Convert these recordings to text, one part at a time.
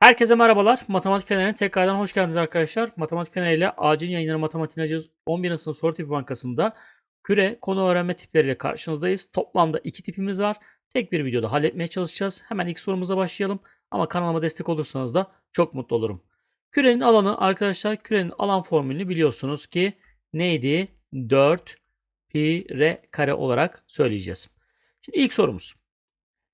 Herkese merhabalar. Matematik Feneri'ne tekrardan hoş geldiniz arkadaşlar. Matematik Feneri ile acil yayınları matematiğin acı 11. sınıf soru tipi bankasında küre konu öğrenme tipleriyle karşınızdayız. Toplamda iki tipimiz var. Tek bir videoda halletmeye çalışacağız. Hemen ilk sorumuza başlayalım. Ama kanalıma destek olursanız da çok mutlu olurum. Kürenin alanı arkadaşlar kürenin alan formülünü biliyorsunuz ki neydi? 4 pi r kare olarak söyleyeceğiz. Şimdi ilk sorumuz.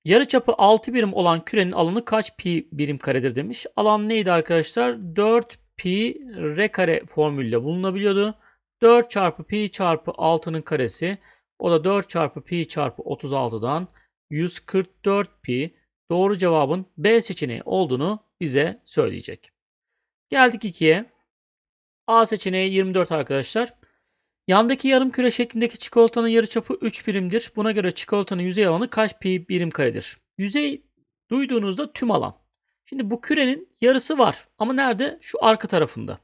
Yarıçapı 6 birim olan kürenin alanı kaç pi birim karedir demiş. Alan neydi arkadaşlar? 4 pi r kare formülle bulunabiliyordu. 4 çarpı pi çarpı 6'nın karesi. O da 4 çarpı pi çarpı 36'dan 144 pi. Doğru cevabın B seçeneği olduğunu bize söyleyecek. Geldik 2'ye. A seçeneği 24 arkadaşlar. Yandaki yarım küre şeklindeki çikolatanın yarıçapı 3 birimdir. Buna göre çikolatanın yüzey alanı kaç pi birim karedir? Yüzey duyduğunuzda tüm alan. Şimdi bu kürenin yarısı var ama nerede? Şu arka tarafında.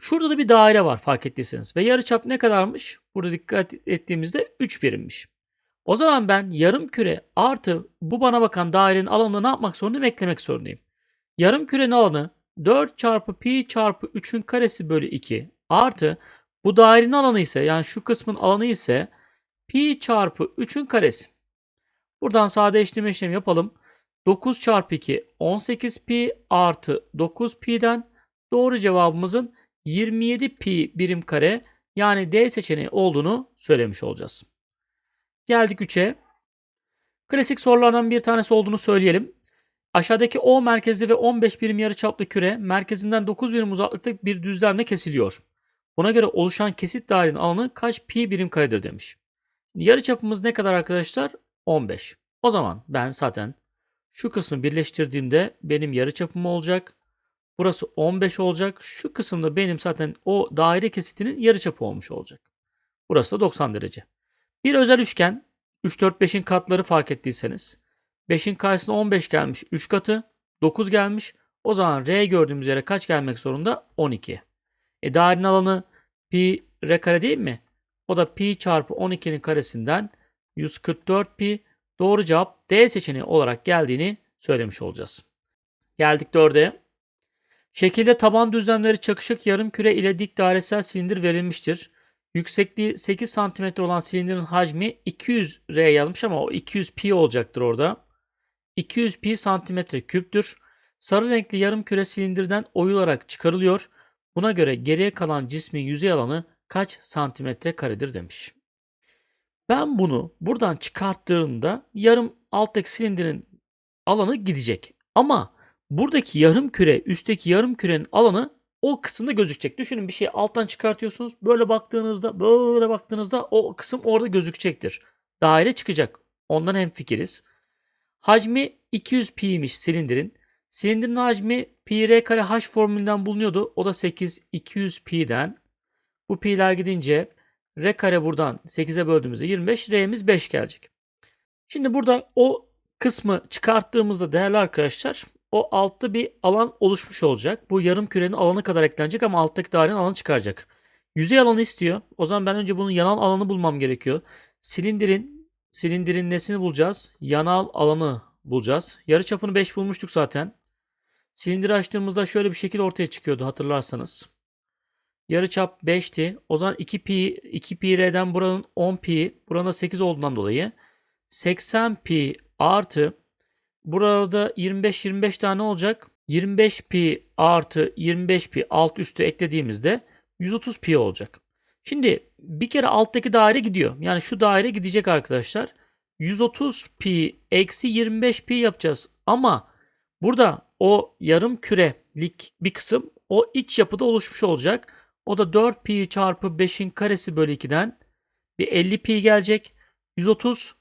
Şurada da bir daire var fark ettiyseniz. Ve yarıçap ne kadarmış? Burada dikkat ettiğimizde 3 birimmiş. O zaman ben yarım küre artı bu bana bakan dairenin alanını ne yapmak zorundayım? Eklemek zorundayım. Yarım kürenin alanı 4 çarpı pi çarpı 3'ün karesi bölü 2 artı bu dairenin alanı ise yani şu kısmın alanı ise pi çarpı 3'ün karesi. Buradan sadeleştirme işlemi yapalım. 9 çarpı 2 18 pi artı 9 pi'den doğru cevabımızın 27 pi birim kare yani D seçeneği olduğunu söylemiş olacağız. Geldik 3'e. Klasik sorulardan bir tanesi olduğunu söyleyelim. Aşağıdaki O merkezli ve 15 birim yarıçaplı küre merkezinden 9 birim uzaklıkta bir düzlemle kesiliyor. Buna göre oluşan kesit dairenin alanı kaç pi birim karedir demiş. Yarı çapımız ne kadar arkadaşlar? 15. O zaman ben zaten şu kısmı birleştirdiğimde benim yarı çapım olacak. Burası 15 olacak. Şu kısımda benim zaten o daire kesitinin yarı çapı olmuş olacak. Burası da 90 derece. Bir özel üçgen 3 4 5'in katları fark ettiyseniz 5'in karşısına 15 gelmiş 3 katı 9 gelmiş. O zaman R gördüğümüz yere kaç gelmek zorunda? 12. E dairenin alanı pi r kare değil mi? O da pi çarpı 12'nin karesinden 144 pi. Doğru cevap D seçeneği olarak geldiğini söylemiş olacağız. Geldik 4'e. Şekilde taban düzlemleri çakışık yarım küre ile dik dairesel silindir verilmiştir. Yüksekliği 8 cm olan silindirin hacmi 200 R yazmış ama o 200 pi olacaktır orada. 200 pi santimetre küptür. Sarı renkli yarım küre silindirden oyularak çıkarılıyor. Buna göre geriye kalan cismin yüzey alanı kaç santimetre karedir demiş. Ben bunu buradan çıkarttığımda yarım alttaki silindirin alanı gidecek. Ama buradaki yarım küre üstteki yarım kürenin alanı o kısımda gözükecek. Düşünün bir şeyi alttan çıkartıyorsunuz. Böyle baktığınızda böyle baktığınızda o kısım orada gözükecektir. Daire çıkacak. Ondan hem fikiriz. Hacmi 200 pi'ymiş silindirin. Silindirin hacmi pi r kare h formülünden bulunuyordu. O da 8 200 pi'den. Bu pi'ler gidince r kare buradan 8'e böldüğümüzde 25 r'miz 5 gelecek. Şimdi burada o kısmı çıkarttığımızda değerli arkadaşlar o altta bir alan oluşmuş olacak. Bu yarım kürenin alanı kadar eklenecek ama alttaki dairenin alanı çıkaracak. Yüzey alanı istiyor. O zaman ben önce bunun yanal alanı bulmam gerekiyor. Silindirin silindirin nesini bulacağız? Yanal alanı bulacağız. Yarı çapını 5 bulmuştuk zaten. Silindiri açtığımızda şöyle bir şekil ortaya çıkıyordu hatırlarsanız. Yarı çap 5'ti. O zaman 2 pi 2 pi r'den buranın 10 pi, buranın 8 olduğundan dolayı 80 pi artı burada 25 25 tane olacak. 25 pi artı 25 pi alt üstü eklediğimizde 130 pi olacak. Şimdi bir kere alttaki daire gidiyor. Yani şu daire gidecek arkadaşlar. 130 pi eksi 25 pi yapacağız. Ama burada o yarım kürelik bir kısım o iç yapıda oluşmuş olacak. O da 4 pi çarpı 5'in karesi bölü 2'den bir 50 pi gelecek. 130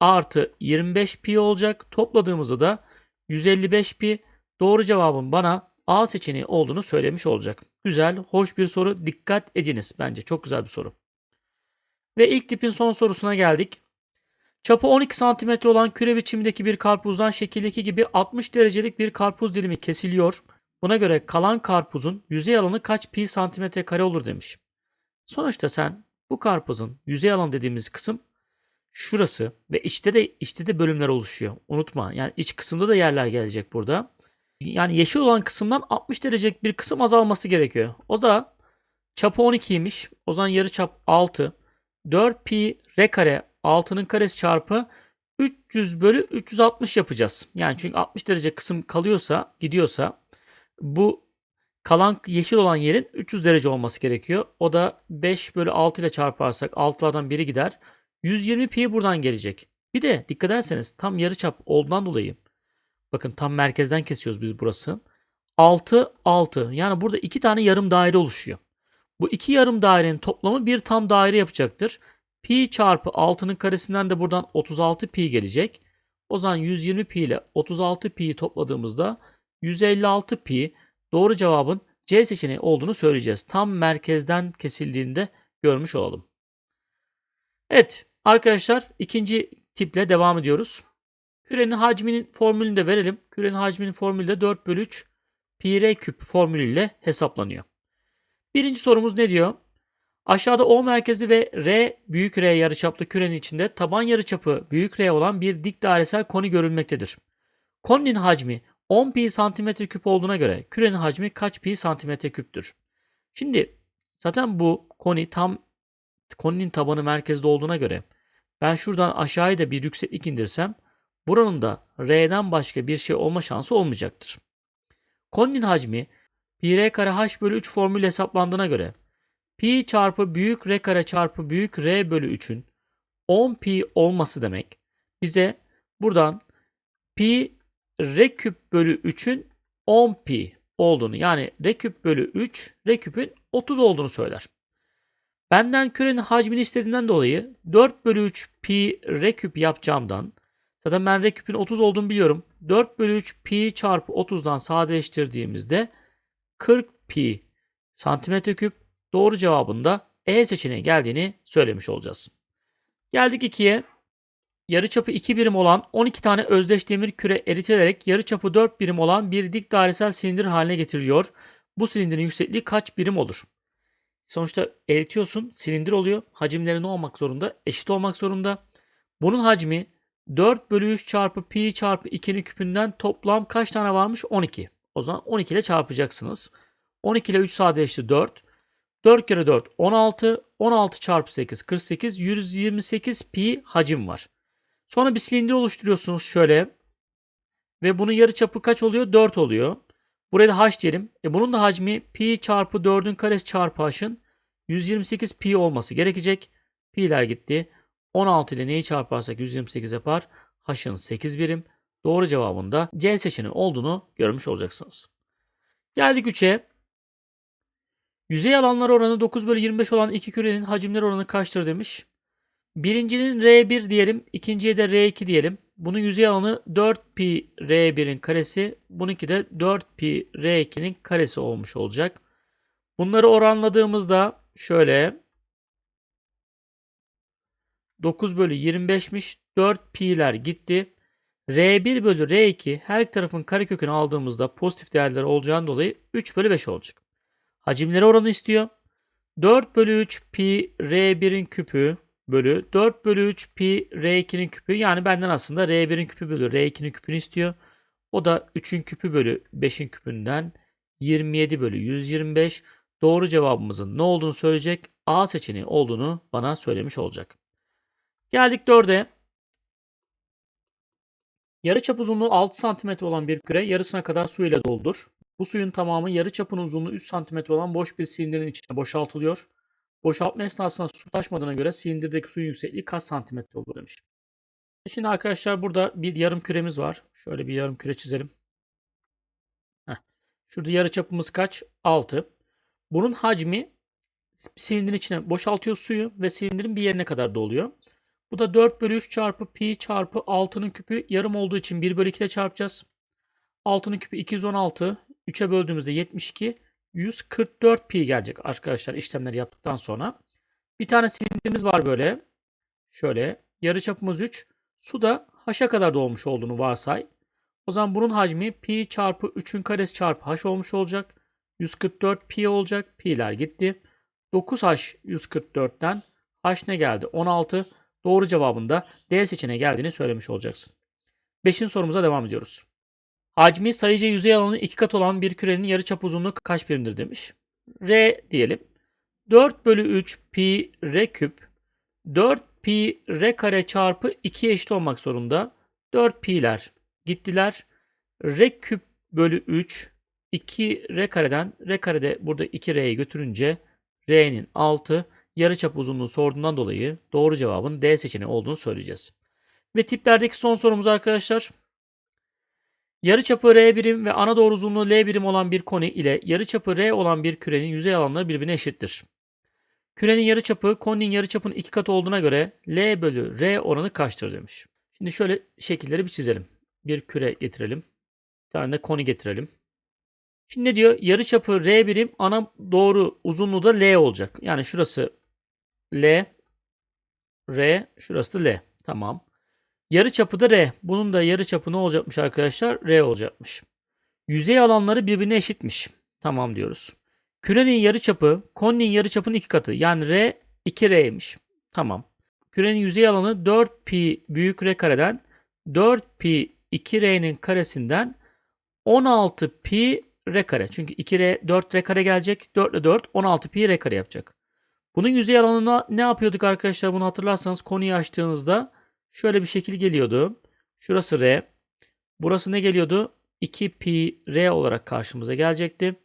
artı 25 pi olacak. Topladığımızda da 155 pi. Doğru cevabın bana A seçeneği olduğunu söylemiş olacak. Güzel, hoş bir soru. Dikkat ediniz bence. Çok güzel bir soru. Ve ilk tipin son sorusuna geldik. Çapı 12 cm olan küre biçimindeki bir karpuzdan şekildeki gibi 60 derecelik bir karpuz dilimi kesiliyor. Buna göre kalan karpuzun yüzey alanı kaç pi santimetre kare olur demiş. Sonuçta sen bu karpuzun yüzey alanı dediğimiz kısım şurası ve içte de içte de bölümler oluşuyor. Unutma. Yani iç kısımda da yerler gelecek burada. Yani yeşil olan kısımdan 60 derecelik bir kısım azalması gerekiyor. O da çapı 12'ymiş. O zaman yarı çap 6. 4 pi r kare 6'nın karesi çarpı 300 bölü 360 yapacağız. Yani çünkü 60 derece kısım kalıyorsa, gidiyorsa bu kalan yeşil olan yerin 300 derece olması gerekiyor. O da 5 bölü 6 ile çarparsak 6'lardan biri gider. 120 pi buradan gelecek. Bir de dikkat ederseniz tam yarıçap olduğundan dolayı bakın tam merkezden kesiyoruz biz burası. 6 6 yani burada iki tane yarım daire oluşuyor. Bu iki yarım dairenin toplamı bir tam daire yapacaktır. Pi çarpı 6'nın karesinden de buradan 36 pi gelecek. O zaman 120 pi ile 36 pi'yi topladığımızda 156 pi doğru cevabın C seçeneği olduğunu söyleyeceğiz. Tam merkezden kesildiğinde görmüş olalım. Evet arkadaşlar ikinci tiple devam ediyoruz. Kürenin hacminin formülünü de verelim. Kürenin hacminin formülü de 4 bölü 3 pi r küp formülüyle hesaplanıyor. Birinci sorumuz ne diyor? Aşağıda O merkezi ve R büyük R yarıçaplı kürenin içinde taban yarıçapı büyük R olan bir dik dairesel koni görülmektedir. Koninin hacmi 10 pi santimetre küp olduğuna göre kürenin hacmi kaç pi santimetre küptür? Şimdi zaten bu koni tam koninin tabanı merkezde olduğuna göre ben şuradan aşağıya da bir yükseklik indirsem buranın da R'den başka bir şey olma şansı olmayacaktır. Koninin hacmi pi r kare h bölü 3 formülü hesaplandığına göre pi çarpı büyük r kare çarpı büyük r bölü 3'ün 10 pi olması demek bize buradan pi r küp bölü 3'ün 10 pi olduğunu yani r küp bölü 3 r küpün 30 olduğunu söyler. Benden kürenin hacmini istediğinden dolayı 4 bölü 3 pi r küp yapacağımdan zaten ben r küpün 30 olduğunu biliyorum. 4 bölü 3 pi çarpı 30'dan sadeleştirdiğimizde 40 pi santimetre küp doğru cevabında E seçeneği geldiğini söylemiş olacağız. Geldik 2'ye. Yarıçapı 2 birim olan 12 tane özdeş demir küre eritilerek yarıçapı 4 birim olan bir dik dairesel silindir haline getiriliyor. Bu silindirin yüksekliği kaç birim olur? Sonuçta eritiyorsun, silindir oluyor. Hacimleri ne olmak zorunda? Eşit olmak zorunda. Bunun hacmi 4 bölü 3 çarpı pi çarpı 2'nin küpünden toplam kaç tane varmış? 12. O zaman 12 ile çarpacaksınız. 12 ile 3 sadeleşti 4. 4 kere 4 16. 16 çarpı 8 48. 128 pi hacim var. Sonra bir silindir oluşturuyorsunuz şöyle. Ve bunun yarı çapı kaç oluyor? 4 oluyor. Buraya da h diyelim. E bunun da hacmi pi çarpı 4'ün karesi çarpı h'ın 128 pi olması gerekecek. Pi'ler gitti. 16 ile neyi çarparsak 128 yapar. H'ın 8 birim. Doğru cevabında C seçeneği olduğunu görmüş olacaksınız. Geldik 3'e. Yüzey alanları oranı 9 bölü 25 olan iki kürenin hacimleri oranı kaçtır demiş. Birincinin R1 diyelim. ikinciye de R2 diyelim. Bunun yüzey alanı 4 pi R1'in karesi. Bununki de 4 pi R2'nin karesi olmuş olacak. Bunları oranladığımızda şöyle 9 bölü 25'miş. 4 pi'ler gitti. R1 bölü R2 her iki tarafın karekökünü aldığımızda pozitif değerler olacağından dolayı 3 bölü 5 olacak. Hacimleri oranı istiyor. 4 bölü 3 pi R1'in küpü bölü 4 bölü 3 pi R2'nin küpü. Yani benden aslında R1'in küpü bölü R2'nin küpünü istiyor. O da 3'ün küpü bölü 5'in küpünden 27 bölü 125. Doğru cevabımızın ne olduğunu söyleyecek. A seçeneği olduğunu bana söylemiş olacak. Geldik 4'e. Yarıçap uzunluğu 6 cm olan bir küre yarısına kadar su ile doldur. Bu suyun tamamı yarıçapın uzunluğu 3 cm olan boş bir silindirin içine boşaltılıyor. Boşaltma esnasında su taşmadığına göre silindirdeki suyun yüksekliği kaç santimetre olur demiş. Şimdi arkadaşlar burada bir yarım küremiz var. Şöyle bir yarım küre çizelim. Heh. Şurada yarıçapımız kaç? 6. Bunun hacmi silindirin içine boşaltıyor suyu ve silindirin bir yerine kadar doluyor. Bu da 4 bölü 3 çarpı pi çarpı 6'nın küpü yarım olduğu için 1 bölü 2 ile çarpacağız. 6'nın küpü 216. 3'e böldüğümüzde 72. 144 pi gelecek arkadaşlar işlemleri yaptıktan sonra. Bir tane silindirimiz var böyle. Şöyle. Yarı çapımız 3. Su da h'a kadar dolmuş olduğunu varsay. O zaman bunun hacmi pi çarpı 3'ün karesi çarpı h olmuş olacak. 144 pi olacak. Pi'ler gitti. 9h 144'ten h ne geldi? 16. Doğru cevabında D seçeneği geldiğini söylemiş olacaksın. Beşinci sorumuza devam ediyoruz. Hacmi sayıca yüzey alanı iki kat olan bir kürenin yarıçap uzunluğu kaç birimdir demiş. R diyelim. 4 bölü 3 pi r küp 4 pi r kare çarpı 2 eşit olmak zorunda. 4 pi'ler gittiler. R küp bölü 3 2 r kareden r karede burada 2 r'yi götürünce r'nin 6 yarıçap uzunluğu sorduğundan dolayı doğru cevabın D seçeneği olduğunu söyleyeceğiz. Ve tiplerdeki son sorumuz arkadaşlar. Yarıçapı R birim ve ana doğru uzunluğu L birim olan bir koni ile yarıçapı R olan bir kürenin yüzey alanları birbirine eşittir. Kürenin yarıçapı koninin yarıçapının iki katı olduğuna göre L bölü R oranı kaçtır demiş. Şimdi şöyle şekilleri bir çizelim. Bir küre getirelim. Bir tane de koni getirelim. Şimdi ne diyor? Yarıçapı R birim ana doğru uzunluğu da L olacak. Yani şurası L, R, şurası da L. Tamam. Yarı çapı da R. Bunun da yarı çapı ne olacakmış arkadaşlar? R olacakmış. Yüzey alanları birbirine eşitmiş. Tamam diyoruz. Kürenin yarı çapı koninin yarı çapının iki katı. Yani R 2R'ymiş. Tamam. Kürenin yüzey alanı 4 pi büyük R kareden 4 pi 2R'nin karesinden 16 pi R kare. Çünkü 2R 4 R kare gelecek. 4 ile 4 16 pi R kare yapacak. Bunun yüzey alanına ne yapıyorduk arkadaşlar? Bunu hatırlarsanız konuyu açtığınızda şöyle bir şekil geliyordu. Şurası R. Burası ne geliyordu? 2 pi R olarak karşımıza gelecekti.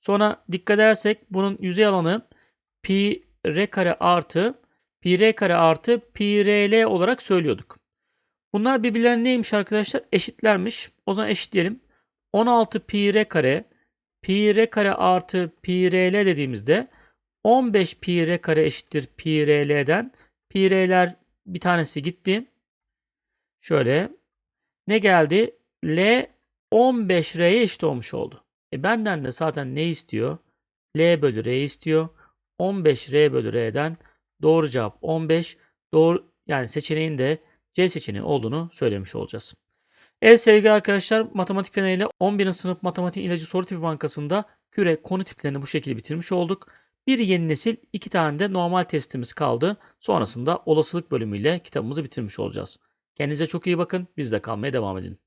Sonra dikkat edersek bunun yüzey alanı pi R kare artı pi R kare artı pi RL olarak söylüyorduk. Bunlar birbirlerine neymiş arkadaşlar? Eşitlermiş. O zaman eşitleyelim. 16 pi R kare pi R kare artı pi RL dediğimizde 15 pi r kare eşittir pi r'den. Pi r'ler bir tanesi gitti. Şöyle. Ne geldi? L 15 r'ye eşit olmuş oldu. E benden de zaten ne istiyor? L bölü r istiyor. 15 r bölü r'den doğru cevap 15. Doğru yani seçeneğin de C seçeneği olduğunu söylemiş olacağız. Evet sevgili arkadaşlar matematik feneriyle 11. sınıf matematik ilacı soru tipi bankasında küre konu tiplerini bu şekilde bitirmiş olduk. Bir yeni nesil, iki tane de normal testimiz kaldı. Sonrasında olasılık bölümüyle kitabımızı bitirmiş olacağız. Kendinize çok iyi bakın. Bizde kalmaya devam edin.